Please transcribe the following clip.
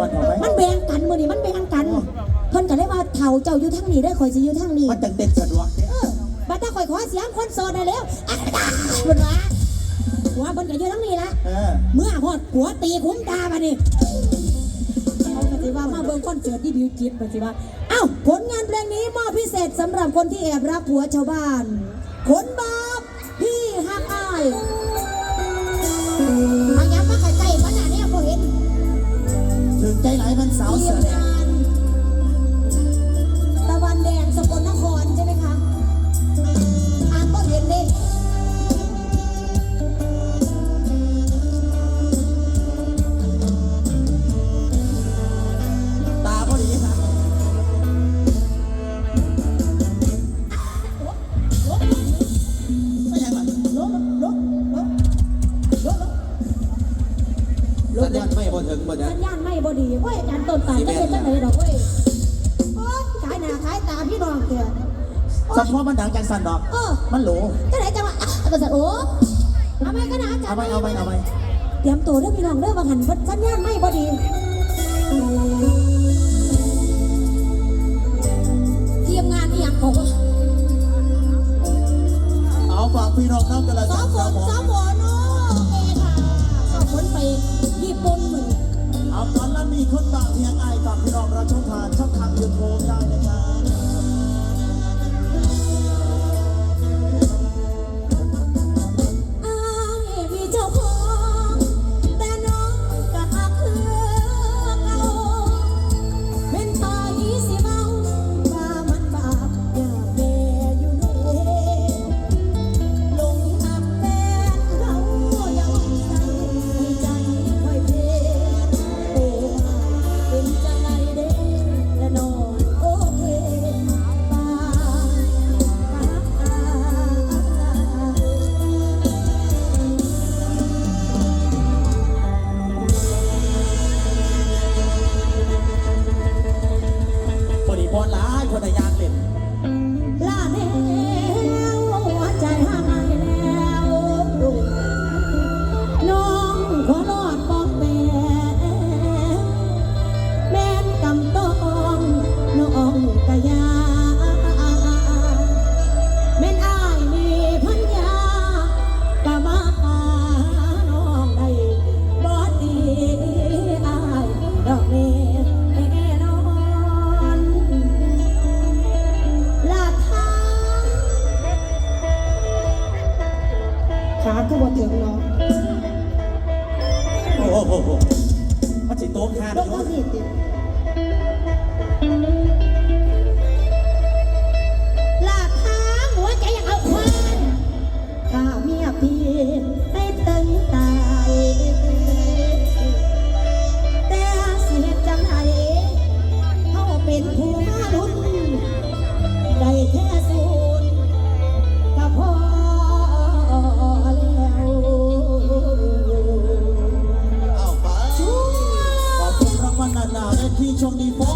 วันเอาไหมมันแบ่งกันมื้อนี้มันแบ่งกันเพิ่นก็เลยว่าเฒ่าเจ้าอยู่ทางนี้เด้อข่อยสิอยู่ทางนี้มันจังเต้นสะดวกเนี่ยเออบัดถ้าข่อยขอเสียงคนโสดได้แล้วอันดาเพิ่นว่าหัวเพิ่นก็อยู่ทางนี้ละเออเมื่อฮอดหัวตีคุ้มตาบัดนี้เขาก็สิว่ามาเบิ่งคอนเสิร์ตที่บิวจิตเพิ่นสิว่าเอ้าผลงานเพลงนี้มอบพิเศษสำหรับคนที่แอบรักผัวชาวบ้าน คนบาปพี่ฮักอาย ใจไหลายมันสาวเสืมอแดงตะวันแดงสกลนครใช่ไหมคะอ่านก็เห็นดิตาพอดีค่ะไม่ยังไงลบลบลบลบลบสัญญาณไม่พอ ถึงหมดนะสัญญาณไม่บดีเว้ยอาจารย์ต้นตาลจะเป็นจังไหนดอกเว้ยโอ๊ยขายหน้าขายตาพี่น้องเถอะโอ๊เฉยพาะมันดังจังสันดอก เออมันโหลจังไหนจังวะอะภาษาโอ้เอาไปก็นะอาจารเอาย์ไปเอาไปเอาไปเตรียมตัวเด้อพี่น้องเด้อว่าหันสัญญาณไม่บดี โอ้โหมันสิโต๊ะข้างลองยู่ก็ผิดดิ ดีโชคดีโ